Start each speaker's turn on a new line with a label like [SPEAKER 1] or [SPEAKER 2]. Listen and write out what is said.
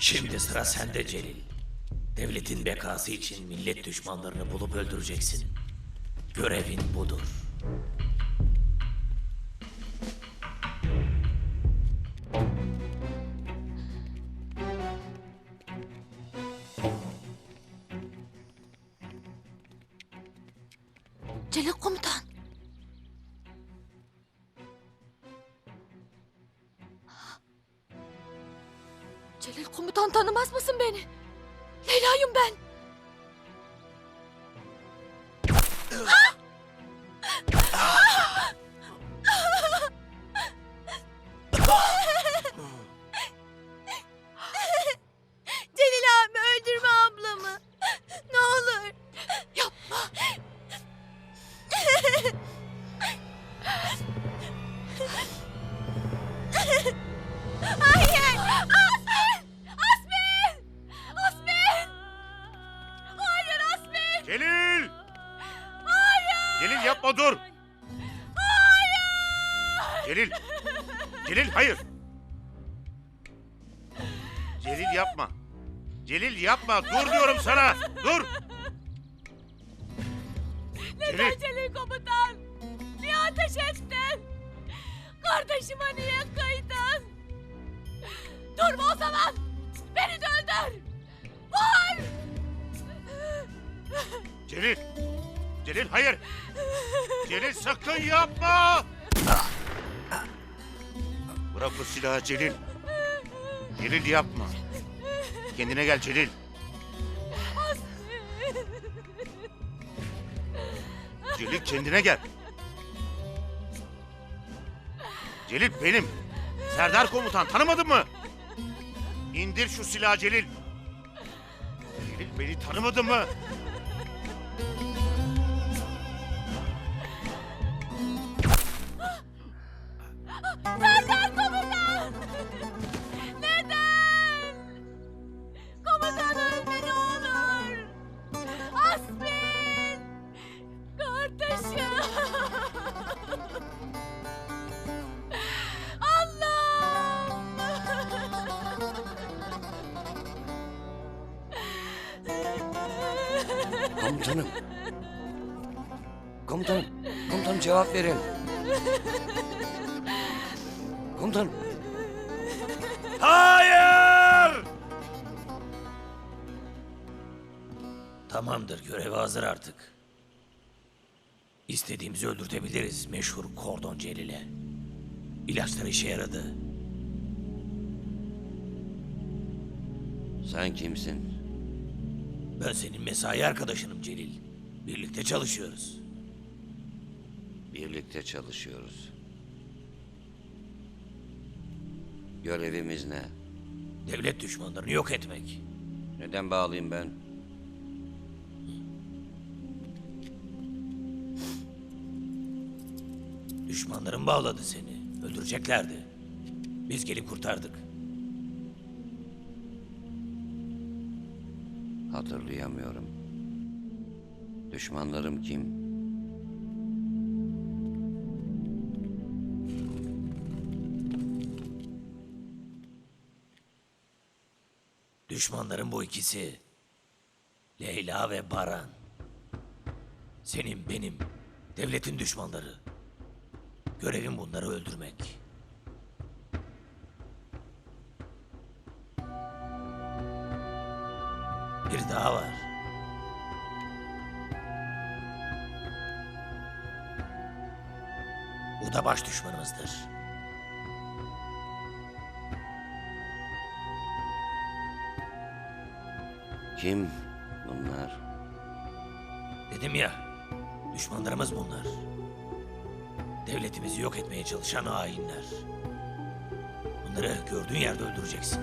[SPEAKER 1] Şimdi sıra sende Celil. Devletin bekası için millet düşmanlarını bulup öldüreceksin. Görevin budur.
[SPEAKER 2] Celil komutan. Komutan tanımaz mısın beni? Leyla'yım ben.
[SPEAKER 3] Celil
[SPEAKER 4] Celil yapma dur! Celil! Celil hayır! Celil yapma! Celil yapma! Dur diyorum sana! Dur! Celil!
[SPEAKER 3] Celil komutan. Niye ateş ettin? Kardeşime niye kıydın? Durma o zaman. Beni de öldür. Vur.
[SPEAKER 4] Celil! Celil hayır! Celil sakın yapma! Bırak o silahı Celil! Celil yapma! Kendine gel Celil! Celil kendine gel! Celil benim! Serdar komutan tanımadın mı? İndir şu silahı Celil! Celil beni tanımadın mı?
[SPEAKER 5] Komutanım. Komutanım. Komutanım cevap verin. Komutanım.
[SPEAKER 4] Hayır!
[SPEAKER 1] Tamamdır, görevi hazır artık. İstediğimizi öldürtebiliriz meşhur Kordon Celil'e. İlaçlar işe yaradı.
[SPEAKER 5] Sen kimsin?
[SPEAKER 1] Ben senin mesai arkadaşınım Celil. Birlikte çalışıyoruz.
[SPEAKER 5] Birlikte çalışıyoruz. Görevimiz ne?
[SPEAKER 1] Devlet düşmanlarını yok etmek.
[SPEAKER 5] Neden bağlıyım ben?
[SPEAKER 1] Düşmanların bağladı seni. Öldüreceklerdi. Biz gelip kurtardık.
[SPEAKER 5] Hatırlayamıyorum. Düşmanlarım kim?
[SPEAKER 1] Düşmanların bu ikisi. Leyla ve Baran. Senin benim. Devletin düşmanları. Görevim bunları öldürmek. Bir daha var. Bu da baş düşmanımızdır.
[SPEAKER 5] Kim bunlar?
[SPEAKER 1] Dedim ya, düşmanlarımız bunlar. Devletimizi yok etmeye çalışan hainler. Bunları gördüğün yerde öldüreceksin.